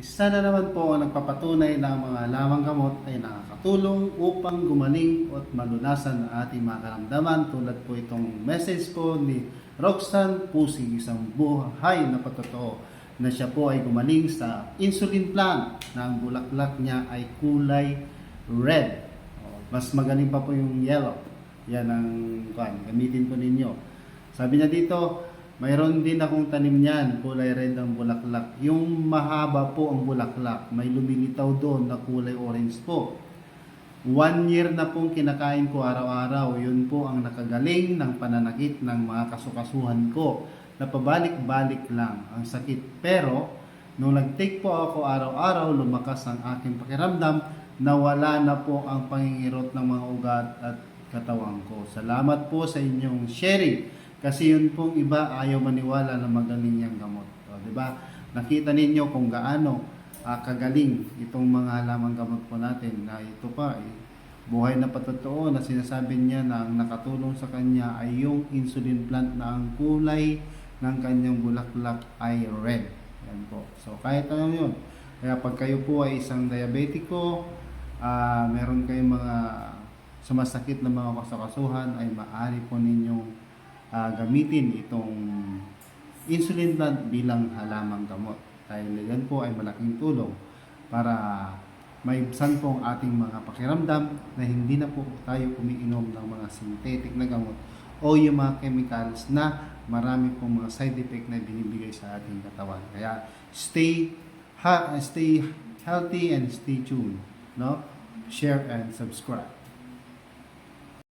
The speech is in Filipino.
Isa na naman po ang nagpapatunay na ang mga lamang gamot ay nakakatulong upang gumaling at malunasan ang ating mga karamdaman tulad po itong message po ni Roxanne Pusi, isang buhay na patotoo na siya po ay gumaling sa insulin plant na ang bulaklak niya ay kulay red. Mas magaling pa po yung yellow. Yan ang kwan, gamitin po ninyo. Sabi niya dito, mayroon din akong tanim niyan, kulay red ang bulaklak. Yung mahaba po ang bulaklak, may lumilitaw doon na kulay orange po. One year na pong kinakain ko araw-araw. Yun po ang nakagaling ng pananakit ng mga kasukasuhan ko. Napabalik-balik lang ang sakit. Pero, nung nag-take po ako araw-araw, lumakas ang aking pakiramdam, nawala na po ang pangingirot ng mga ugat at katawan ko. Salamat po sa inyong sharing. Kasi yun pong iba ayaw maniwala na magaling yung gamot. O, di ba? Nakita ninyo kung gaano ah, kagaling itong mga lamang gamot po natin na ito pa eh, buhay na patotoo na sinasabi niya na ang nakatulong sa kanya ay yung insulin plant na ang kulay ng kanyang bulaklak ay red. Yan po. So kahit ano yun. Kaya pag kayo po ay isang diabetiko, ah meron kayong mga sumasakit na mga kasakasuhan ay maaari po ninyong ah, gamitin itong insulin plant bilang halamang gamot. Dahil yan po ay malaking tulong para maibsan po ang ating mga pakiramdam na hindi na po tayo umiinom ng mga synthetic na gamot o yung mga chemicals na marami pong mga side effect na binibigay sa ating katawan. Kaya stay ha, stay healthy and stay tuned, no? Share and subscribe.